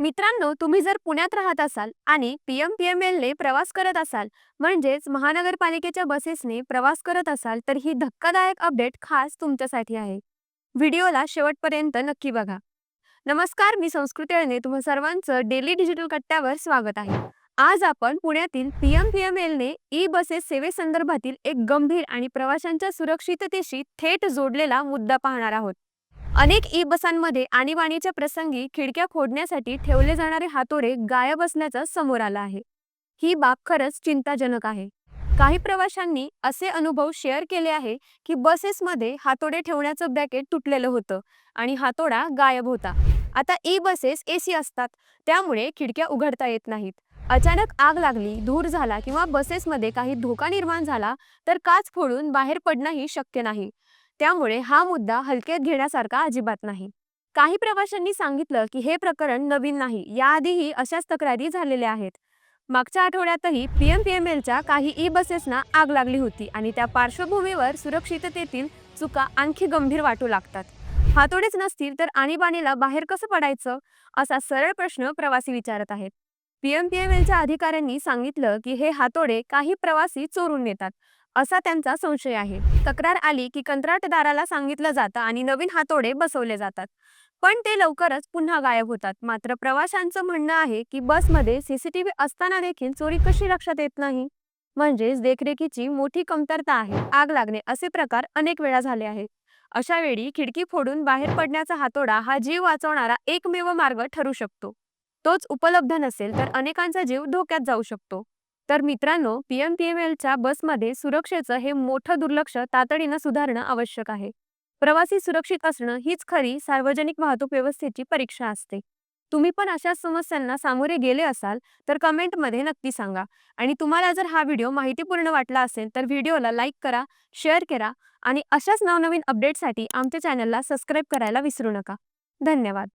मित्रांनो तुम्ही जर पुण्यात राहत असाल आणि पी एम पी एम एलने प्रवास करत असाल म्हणजेच महानगरपालिकेच्या बसेसने प्रवास करत असाल तर ही धक्कादायक अपडेट खास तुमच्यासाठी आहे. व्हिडिओला शेवटपर्यंत नक्की बघा. नमस्कार मी संस्कृती अळणे. तुम्हा सर्वांचं डेली डिजिटल कट्ट्यावर स्वागत आहे. आज आपण पुण्यातील पी एम पी एम एलने ई बसेस सेवेसंदर्भातील एक गंभीर आणि प्रवाशांच्या सुरक्षिततेशी थेट जोडलेला मुद्दा पाहणार आहोत. अनेक ई बसांमध्ये आणीबाणीच्या प्रसंगी खिडक्या खोडण्यासाठी ठेवले जाणारे हातोडे गायब असल्याचं समोर आलं आहे. ही बाब खरंच चिंताजनक आहे. काही प्रवाशांनी असे अनुभव शेअर केले आहे की बसेसमध्ये हातोडे ठेवण्याचं ब्रॅकेट तुटलेलं होतं आणि हातोडा गायब होता. आता ई बसेस एसी असतात त्यामुळे खिडक्या उघडता येत नाहीत. अचानक आग लागली धूर झाला किंवा बसेसमध्ये काही धोका निर्माण झाला तर काच फोडून बाहेर पडणंही शक्य नाही. त्यामुळे हा मुद्दा हलक्यात घेण्यासारखा अजिबात नाही. काही प्रवाशांनी सांगितलं की हे प्रकरण नवीन नाही. याआधीही अशाच तक्रारी झालेल्या आहेत. मागच्या आठवड्यातही पीएम पी एम एलच्या काही ई बसेसना आग लागली होती आणि त्या पार्श्वभूमीवर सुरक्षिततेतील चुका आणखी गंभीर वाटू लागतात. हातोडेच नसतील तर आणीबाणीला बाहेर कसं पडायचं? असा सरळ प्रश्न प्रवासी विचारत आहेत. पीएमपीएमएलच्या पी एम एलच्या अधिकाऱ्यांनी सांगितलं की हे हातोडे काही प्रवासी चोरून नेतात. असा त्यांचा संशय आहे. तक्रार आली की कंत्राटदाराला सांगितलं जातं आणि नवीन हातोडे बसवले जातात. पण ते लवकरच पुन्हा गायब होतात. मात्र प्रवाशांचं म्हणणं आहे की बसमध्ये सीसीटीव्ही असताना देखील चोरी कशी लक्षात येत नाही? म्हणजेच देखरेखीची मोठी कमतरता आहे. आग लागणे असे प्रकार अनेक वेळा झाले आहेत. अशा वेळी खिडकी फोडून बाहेर पडण्याचा हातोडा हा जीव वाचवणारा एकमेव मार्ग ठरू शकतो. तोच उपलब्ध नसेल तर अनेकांचा जीव धोक्यात जाऊ शकतो. तर मित्रांनो पी एम पी एम एलच्या बसमध्ये सुरक्षेचं हे मोठं दुर्लक्ष तातडीनं सुधारणं आवश्यक आहे. प्रवासी सुरक्षित असणं हीच खरी सार्वजनिक वाहतूक व्यवस्थेची परीक्षा असते. तुम्ही पण अशा समस्यांना सामोरे गेले असाल तर कमेंटमध्ये नक्की सांगा. आणि तुम्हाला जर हा व्हिडिओ माहितीपूर्ण वाटला असेल तर व्हिडिओला लाईक करा शेअर करा आणि अशाच नवनवीन अपडेटसाठी आमच्या चॅनलला सबस्क्राईब करायला विसरू नका. धन्यवाद.